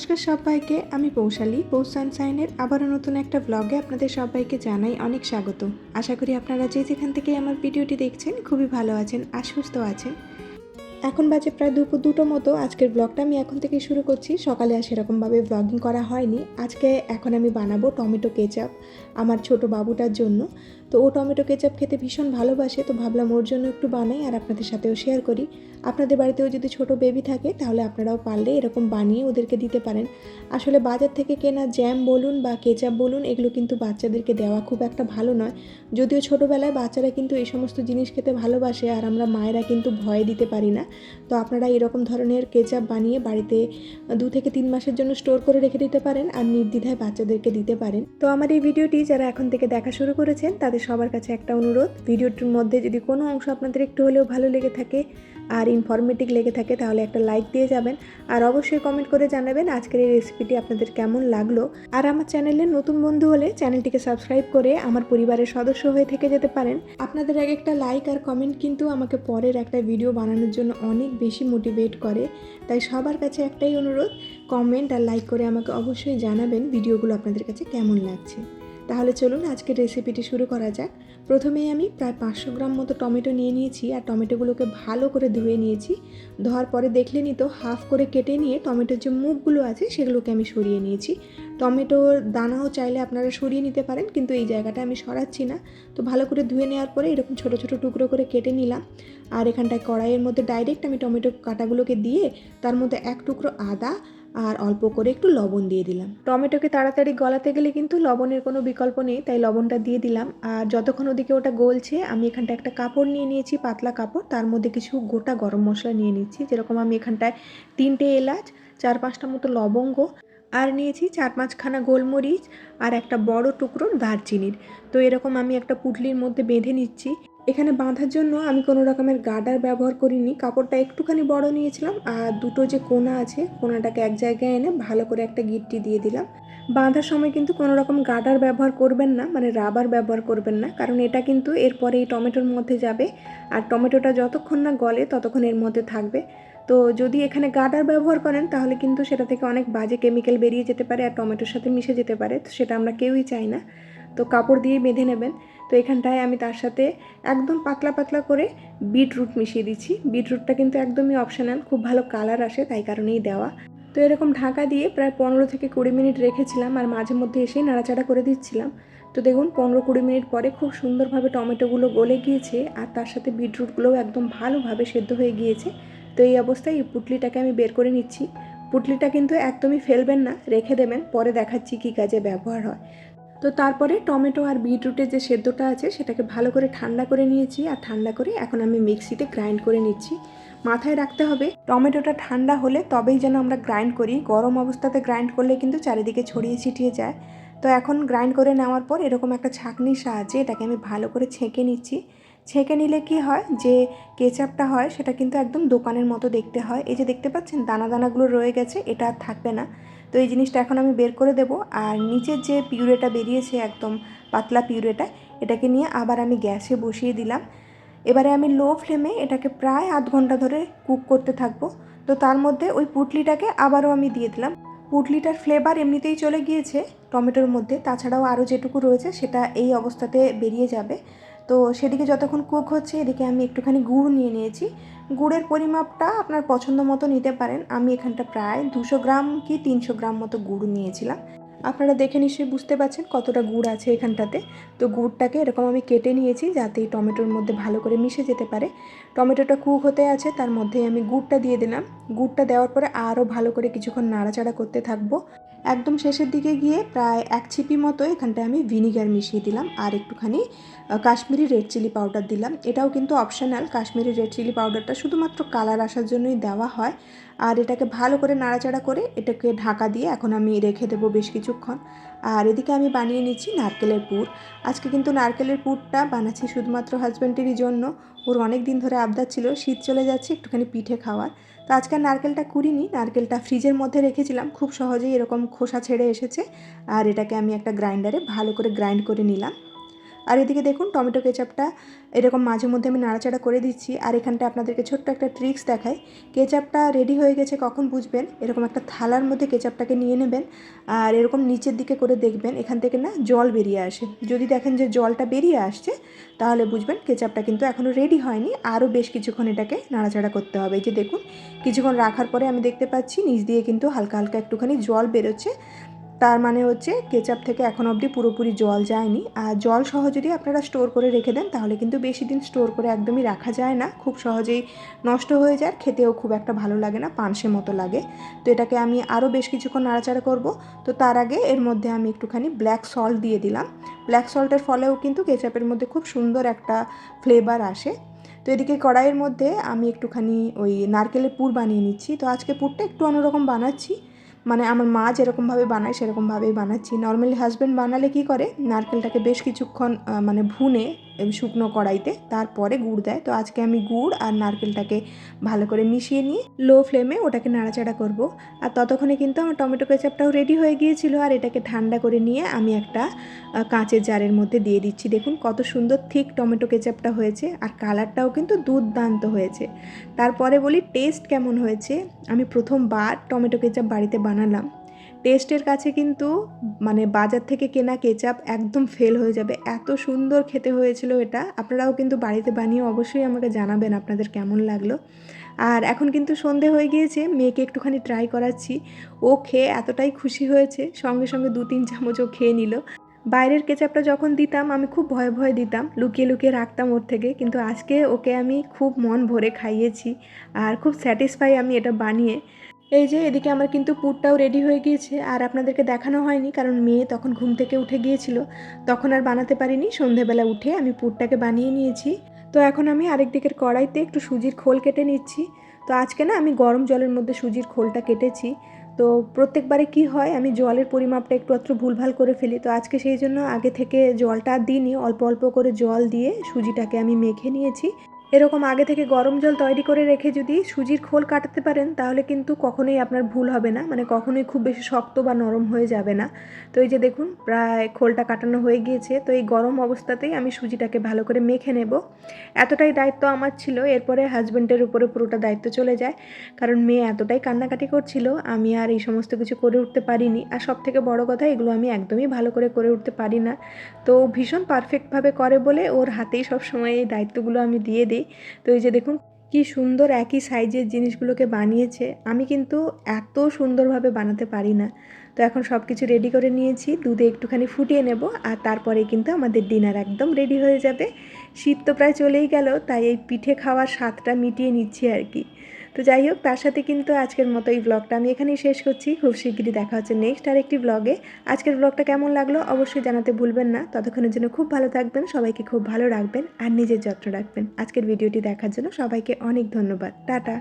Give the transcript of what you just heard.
নমস্কার সবাইকে, আমি পৌশালী পৌষ সানসাইনের আবারও নতুন একটা ব্লগে আপনাদের সবাইকে জানাই অনেক স্বাগত। আশা করি আপনারা যে যেখান থেকে আমার ভিডিওটি দেখছেন, খুবই ভালো আছেন আর সুস্থ আছেন। এখন বাজে প্রায় দুপুর দুটো মতো, আজকের ব্লগটা আমি এখন থেকে শুরু করছি। সকালে আর সেরকমভাবে ব্লগিং করা হয়নি। আজকে এখন আমি বানাবো টমেটো কেচাপ, আমার ছোট বাবুটার জন্য। তো ও টমেটো কেচাপ খেতে ভীষণ ভালোবাসে, তো ভাবলাম ওর জন্য একটু বানাই আর আপনাদের সাথেও শেয়ার করি। আপনাদের বাড়িতেও যদি ছোট বেবি থাকে, তাহলে আপনারাও পারলে এরকম বানিয়ে ওদেরকে দিতে পারেন। আসলে বাজার থেকে কেনা জ্যাম বলুন বা কেচাপ বলুন, এগুলো কিন্তু বাচ্চাদেরকে দেওয়া খুব একটা ভালো নয়। যদিও ছোটোবেলায় বাচ্চারা কিন্তু এই সমস্ত জিনিস খেতে ভালোবাসে আর আমরা মায়েরা কিন্তু ভয় দিতে পারি না। তো আপনারা এরকম ধরনের কেচাপ বানিয়ে বাড়িতে দু থেকে তিন মাসের জন্য স্টোর করে রেখে দিতে পারেন আর নির্দ্বিধায় বাচ্চাদেরকে দিতে পারেন। তো আমার এই ভিডিওটি যারা এখন থেকে দেখা শুরু করেছেন, তাদের সবার কাছে একটা অনুরোধ। ভিডিওটির মধ্যে যদি কোনো অংশ আপনাদের একটু হলেও ভালো লেগে থাকে আর ইনফরমেটিভ লেগে থাকে, তাহলে একটা লাইক দিয়ে যাবেন। আর অবশ্যই কমেন্ট করে জানাবেন আজকের এই রেসিপিটি আপনাদের কেমন লাগল। আর আমার চ্যানেলে নতুন বন্ধু হলে চ্যানেলটিকে সাবস্ক্রাইব করে আমার পরিবারের সদস্য হয়ে থেকে যেতে পারেন। আপনাদের এক একটা লাইক আর কমেন্ট কিন্তু আমাকে পরের একটা ভিডিও বানানোর জন্য অনেক বেশি মোটিভেট করে। তাই সবার কাছে একটাই অনুরোধ কমেন্ট আর লাইক করে আমাকে অবশ্যই জানাবেন ভিডিওগুলো আপনাদের কাছে কেমন লাগছে। তাহলে চলুন আজকের রেসিপিটি শুরু করা যাক। প্রথমেই আমি প্রায় পাঁচশো গ্রাম মতো টমেটো নিয়ে নিয়েছি আর টমেটোগুলোকে ভালো করে ধুয়ে নিয়েছি। ধোয়ার পরে দেখলেনই তো হাফ করে কেটে নিয়ে টমেটোর যে মুখগুলো আছে সেগুলোকে আমি সরিয়ে নিয়েছি। টমেটোর দানাও চাইলে আপনারা সরিয়ে নিতে পারেন, কিন্তু এই জায়গাটা আমি সরাচ্ছি না। তো ভালো করে ধুয়ে নেওয়ার পরে এরকম ছোটো ছোটো টুকরো করে কেটে নিলাম। আর এখানটায় কড়াইয়ের মধ্যে ডাইরেক্ট আমি টমেটো কাটাগুলোকে দিয়ে তার মধ্যে এক টুকরো আদা আর অল্প করে একটু লবণ দিয়ে দিলাম। টমেটোকে তাড়াতাড়ি গলাতে গেলে কিন্তু লবণের কোনো বিকল্প নেই, তাই লবণটা দিয়ে দিলাম। আর যতক্ষণ ওদিকে ওটা গলছে, আমি এখানটা একটা কাপড় নিয়ে নিয়েছি, পাতলা কাপড়। তার মধ্যে কিছু গোটা গরম মশলা নিয়ে নিচ্ছি। যেরকম আমি এখানটায় তিনটে এলাচ, চার পাঁচটা মতো লবঙ্গ, আর নিয়েছি চার পাঁচখানা গোলমরিচ আর একটা বড় টুকরো দারচিনির। তো এরকম আমি একটা পুটলির মধ্যে বেঁধে নিচ্ছি। এখানে বাঁধার জন্য আমি কোনো রকমের গার্ডার ব্যবহার করিনি। কাপড়টা একটুখানি বড় নিয়েছিলাম আর দুটো যে কোনা আছে, কোনাটাকে এক জায়গায় এনে ভালো করে একটা গিট্টি দিয়ে দিলাম। বাঁধার সময় কিন্তু কোনো রকম গার্ডার ব্যবহার করবেন না মানে রাবার ব্যবহার করবেন না, কারণ এটা কিন্তু এরপরে এই টমেটোর মধ্যে যাবে আর টমেটোটা যতক্ষণ না গলে ততক্ষণ এর মধ্যে থাকবে। তো যদি এখানে গার্ডার ব্যবহার করেন, তাহলে কিন্তু সেটা থেকে অনেক বাজে কেমিক্যাল বেরিয়ে যেতে পারে আর টমেটোর সাথে মিশে যেতে পারে, তো সেটা আমরা কেউই চাই না। তো কাপড় দিয়ে বেঁধে নেবেন। তো এখানটায় আমি তার সাথে একদম পাতলা পাতলা করে বিটরুট মিশিয়ে দিচ্ছি। বিটরুটটা কিন্তু একদমই অপশনাল খুব ভালো কালার আসে তাই কারণেই দেওয়া। তো এরকম ঢাকা দিয়ে প্রায় পনেরো থেকে কুড়ি মিনিট রেখেছিলাম আর মাঝে মধ্যে এসেই নাড়াচাড়া করে দিচ্ছিলাম। তো দেখুন, পনেরো কুড়ি মিনিট পরে খুব সুন্দরভাবে টমেটোগুলো গলে গিয়েছে আর তার সাথে বিটরুটগুলোও একদম ভালোভাবে সেদ্ধ হয়ে গিয়েছে। তো এই অবস্থায় এই পুটলিটাকে আমি বের করে নিচ্ছি। পুটলিটা কিন্তু একদমই ফেলবেন না, রেখে দেবেন, পরে দেখাচ্ছি কী কাজে ব্যবহার হয়। তো তারপরে টমেটো আর বিটরুটের যে সেদ্ধটা আছে, সেটাকে ভালো করে ঠান্ডা করে নিয়েছি। আর ঠান্ডা করে এখন আমি মিক্সিতে গ্রাইন্ড করে নিচ্ছি। মাথায় রাখতে হবে, টমেটোটা ঠান্ডা হলে তবেই যেন আমরা গ্রাইন্ড করি। গরম অবস্থাতে গ্রাইন্ড করলে কিন্তু চারিদিকে ছড়িয়ে ছিটিয়ে যায়। তো এখন গ্রাইন্ড করে নেওয়ার পর এরকম একটা ছাঁকনির সাহায্যে এটাকে আমি ভালো করে ছেঁকে নিচ্ছি। ছেঁকে নিলে কি হয়? যে কেচাপটা হয়, সেটা কিন্তু একদম দোকানের মতো দেখতে হয়। এই যে দেখতে পাচ্ছেন, দানা দানাগুলো রয়ে গেছে, এটা আর থাকবে না। তো এই জিনিসটা এখন আমি বের করে দেবো। আর নিচের যে পিউরেটা বেরিয়েছে, একদম পাতলা পিউরেটা, এটাকে নিয়ে আবার আমি গ্যাসে বসিয়ে দিলাম। এবারে আমি লো ফ্লেমে এটাকে প্রায় আধ ঘণ্টা ধরে কুক করতে থাকব। তো তার মধ্যে ওই পুটলিটাকে আবারও আমি দিয়ে দিলাম। পুটলিটার ফ্লেভার এমনিতেই চলে গিয়েছে টমেটোর মধ্যে। তাছাড়াও আরও যেটুকু রয়েছে, সেটা এই অবস্থাতে বেরিয়ে যাবে। তো সেদিকে যতক্ষণ কুক হচ্ছে, এদিকে আমি একটুখানি গুড় নিয়ে নিয়েছি। গুড়ের পরিমাপটা আপনার পছন্দ মতো নিতে পারেন। আমি এখানটা প্রায় দুশো গ্রাম কি তিনশো গ্রাম মতো গুড় নিয়েছিলাম। আপনারা দেখে নিশ্চয়ই বুঝতে পারছেন কতটা গুড় আছে এখানটাতে। তো গুড়টাকে এরকম আমি কেটে নিয়েছি যাতে টমেটোর মধ্যে ভালো করে মিশে যেতে পারে। টমেটোটা কুক হতে আছে, তার মধ্যে আমি গুড়টা দিয়ে দিলাম। গুড়টা দেওয়ার পরে আরও ভালো করে কিছুক্ষণ নাড়াচাড়া করতে থাকব। একদম শেষের দিকে গিয়ে প্রায় এক ছিপি মতো এখানটায় আমি ভিনিগার মিশিয়ে দিলাম আর একটুখানি কাশ্মীরি রেড চিলি পাউডার দিলাম। এটাও কিন্তু অপশনাল কাশ্মীরি রেড চিলি পাউডারটা শুধুমাত্র কালার আসার জন্যই দেওয়া হয়। আর এটাকে ভালো করে নাড়াচাড়া করে এটাকে ঢাকা দিয়ে এখন আমি রেখে দেবো বেশ কিছুক্ষণ। আর এদিকে আমি বানিয়ে নিচ্ছি নারকেলের পুর। আজকে কিন্তু নারকেলের পুরটা বানাচ্ছি শুধুমাত্র হাজব্যান্ডেরই জন্য। ওর অনেক দিন ধরে আবদার ছিল, শীত চলে যাচ্ছে, একটুখানি পিঠে খাওয়ার। তো আজকে নারকেলটা কুড়িনি, নারকেলটা ফ্রিজের মধ্যে রেখেছিলাম। খুব সহজেই এরকম খোসা ছেড়ে এসেছে। আর এটাকে আমি একটা গ্রাইন্ডারে ভালো করে গ্রাইন্ড করে নিলাম। আর এদিকে দেখুন টমেটো কেচাপটা এরকম মাঝে মধ্যে আমি নাড়াচাড়া করে দিচ্ছি। আর এখানটা আপনাদেরকে ছোট্ট একটা ট্রিক্স দেখাই। কেচাপটা রেডি হয়ে গেছে কখন বুঝবেন? এরকম একটা থালার মধ্যে কেচাপটাকে নিয়ে নেবেন। আর এরকম নিচের দিকে করে দেখবেন, এখান থেকে না জল বেরিয়ে আসে। যদি দেখেন যে জলটা বেরিয়ে আসছে, তাহলে বুঝবেন কেচাপটা কিন্তু এখনও রেডি হয়নি। আরও বেশ কিছুক্ষণ এটাকে নাড়াচাড়া করতে হবে। যে দেখুন, কিছুক্ষণ রাখার পরে আমি দেখতে পাচ্ছি, নিচ দিয়ে কিন্তু হালকা হালকা একটুখানি জল বেরোচ্ছে। তার মানে হচ্ছে কেচাপ থেকে এখন অবধি পুরোপুরি জল যায়নি। আর জল সহ যদি আপনারা স্টোর করে রেখে দেন, তাহলে কিন্তু বেশি দিন স্টোর করে একদমই রাখা যায় না। খুব সহজেই নষ্ট হয়ে যায় খেতেও খুব একটা ভালো লাগে না, পানসে মতো লাগে। তো এটাকে আমি আরও বেশ কিছুক্ষণ নাড়াচাড়া করব। তো তার আগে এর মধ্যে আমি একটুখানি ব্ল্যাক সল্ট দিয়ে দিলাম। ব্ল্যাক সল্টের ফলেও কিন্তু কেচাপের মধ্যে খুব সুন্দর একটা ফ্লেভার আসে। তো এদিকে কড়াইয়ের মধ্যে আমি একটুখানি ওই নারকেলের পুর বানিয়ে নিচ্ছি। তো আজকে পুরটা একটু অন্যরকম বানাচ্ছি। মানে আমার মা যেরকমভাবে বানায় সেরকমভাবেই বানাচ্ছি। নর্মালি হাজব্যান্ড বানালে কি করে? নারকেলটাকে বেশ কিছুক্ষণ মানে ভুনে শুকনো কড়াইতে, তারপরে গুড় দেয়। তো আজকে আমি গুড় আর নারকেলটাকে ভালো করে মিশিয়ে নিয়ে লো ফ্লেমে ওটাকে নাড়াচাড়া করব। আর ততক্ষণে কিন্তু আমার টমেটো কেচাপটাও রেডি হয়ে গিয়েছিল। আর এটাকে ঠান্ডা করে নিয়ে আমি একটা কাঁচের জারের মধ্যে দিয়ে দিচ্ছি। দেখুন কত সুন্দর থিক টমেটো কেচাপটা হয়েছে। আর কালারটাও কিন্তু দুর্দান্ত হয়েছে। তারপরে বলি টেস্ট কেমন হয়েছে? আমি প্রথমবার টমেটো কেচাপ বাড়িতে বানালাম। টেস্টের কাছে কিন্তু মানে বাজার থেকে কেনা কেচাপ একদম ফেল হয়ে যাবে। এত সুন্দর খেতে হয়েছিল এটা। আপনারাও কিন্তু বাড়িতে বানিয়ে অবশ্যই আমাকে জানাবেন আপনাদের কেমন লাগল। আর এখন কিন্তু সন্ধে হয়ে গিয়েছে, মেয়েকে একটুখানি ট্রাই করাচ্ছি। ও খেয়ে এতটাই খুশি হয়েছে, সঙ্গে সঙ্গে দু তিন চামচও খেয়ে নিল। বাইরের কেচাপটা যখন দিতাম, আমি খুব ভয়ে ভয়ে দিতাম, লুকিয়ে লুকিয়ে রাখতাম ওর থেকে। কিন্তু আজকে ওকে আমি খুব মন ভরে খাইয়েছি। আর খুব স্যাটিসফাই আমি এটা বানিয়ে। এই যে, এদিকে আমার কিন্তু পুরটাও রেডি হয়ে গিয়েছে। আর আপনাদেরকে দেখানো হয়নি, কারণ মেয়ে তখন ঘুম থেকে উঠে গিয়েছিল। তখন আর বানাতে পারিনি। সন্ধেবেলা উঠে আমি পুরটাকে বানিয়ে নিয়েছি। তো এখন আমি আরেক দিকের কড়াইতে একটু সুজির খোল কেটে নিচ্ছি। তো আজকে না, আমি গরম জলের মধ্যে সুজির খোলটা কেটেছি। তো প্রত্যেকবারে কি হয়, আমি জলের পরিমাপটা একটু একটু ভুলভাল করে ফেলি। তো আজকে সেই জন্য আগে থেকে জলটা দিইনি। অল্প অল্প করে জল দিয়ে সুজিটাকে আমি মেখে নিয়েছি। এরকম আগে থেকে গরম জল তৈরি করে রেখে যদি সুজির খোল কাটাতে পারেন, তাহলে কিন্তু কখনোই আপনার ভুল হবে না। মানে কখনোই খুব বেশি শক্ত বা নরম হয়ে যাবে না। তো এই যে দেখুন, প্রায় খোলটা কাটানো হয়ে গিয়েছে। তো এই গরম অবস্থাতেই আমি সুজিটাকে ভালো করে মেখে নেব। এতটাই দায়িত্ব আমার ছিল, এরপরে হাজব্যান্ডের উপরে পুরোটা দায়িত্ব চলে যায়। কারণ মেয়ে এতটাই কান্নাকাটি করছিল, আমি আর এই সমস্ত কিছু করে উঠতে পারিনি। আর সব থেকে বড় কথা, এগুলো আমি একদমই ভালো করে করে উঠতে পারি না। তো ভীষণ পারফেক্টভাবে করে বলে ওর হাতেই সব সময় এই দায়িত্বগুলো আমি দিয়ে দিই। তো এই যে দেখুন কি সুন্দর একই সাইজের জিনিসগুলোকে বানিয়েছে। আমি কিন্তু এত সুন্দরভাবে বানাতে পারি না। তো এখন সব কিছু রেডি করে নিয়েছি। দুধে একটুখানি ফুটিয়ে নেব আর তারপরে কিন্তু আমাদের ডিনার একদম রেডি হয়ে যাবে। শীত তো প্রায় চলেই গেল, তাই এই পিঠে খাওয়ার স্বাদটা মিটিয়ে নিচ্ছি আর কি। তো যাই হোক, তার সাথে কিন্তু আজকের মতো এই ব্লগটা আমি এখানেই শেষ করছি। খুব শিগগিরই দেখা হচ্ছে নেক্সট আর একটি ব্লগে আজকের ব্লগটা কেমন লাগল অবশ্যই জানাতে ভুলবেন না। ততক্ষণের জন্য খুব ভালো থাকবেন, সবাইকে খুব ভালো রাখবেন আর নিজের যত্ন রাখবেন। আজকের ভিডিওটি দেখার জন্য সবাইকে অনেক ধন্যবাদ। টাটা।